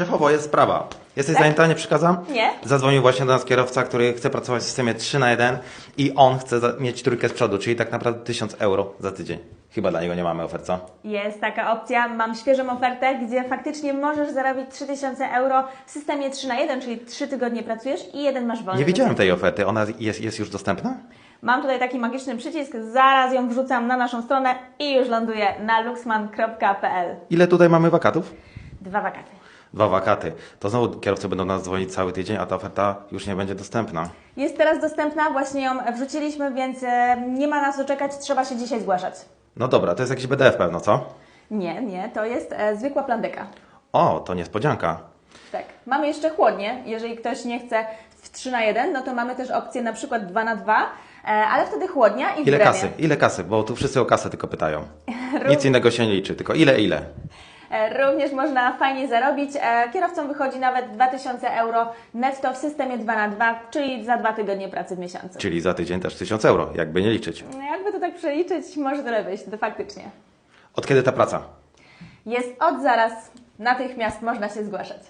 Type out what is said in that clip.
Szefowo, jest sprawa. Jesteś zajęta, nie przeszkadzam? Nie. Zadzwonił właśnie do nas kierowca, który chce pracować w systemie 3 na 1 i on chce mieć trójkę z przodu, czyli tak naprawdę 1000 euro za tydzień. Chyba dla niego nie mamy ofert, co? Jest taka opcja, mam świeżą ofertę, gdzie faktycznie możesz zarobić 3000 euro w systemie 3 na 1, czyli 3 tygodnie pracujesz i jeden masz wolny. Nie widziałem tej oferty, ona jest, jest już dostępna? Mam tutaj taki magiczny przycisk, zaraz ją wrzucam na naszą stronę i już ląduje na luxman.pl. Ile tutaj mamy wakatów? Dwa wakaty. Dwa wakaty. To znowu kierowcy będą nas dzwonić cały tydzień, a ta oferta już nie będzie dostępna. Jest teraz dostępna, właśnie ją wrzuciliśmy, więc e, nie ma na co czekać, trzeba się dzisiaj zgłaszać. No dobra, to jest jakiś BDF pewno, co? Nie, nie, to jest e, zwykła plandeka. O, to niespodzianka. Tak. Mamy jeszcze chłodnie. Jeżeli ktoś nie chce w 3 na 1, no to mamy też opcję na przykład 2 na 2, e, ale wtedy chłodnia i Ile kasy? Ile kasy? Bo tu wszyscy o kasę tylko pytają. Nic innego się nie liczy, tylko ile, ile? E, Również można fajnie zarobić. E, Kierowcom wychodzi nawet 2000 euro netto w systemie 2 na 2, czyli za dwa tygodnie pracy w miesiącu. Czyli za tydzień też 1000 euro, jakby nie liczyć. No, Jakby to tak przeliczyć, może tyle wyjść, to faktycznie. Od kiedy ta praca? Jest od zaraz, natychmiast można się zgłaszać.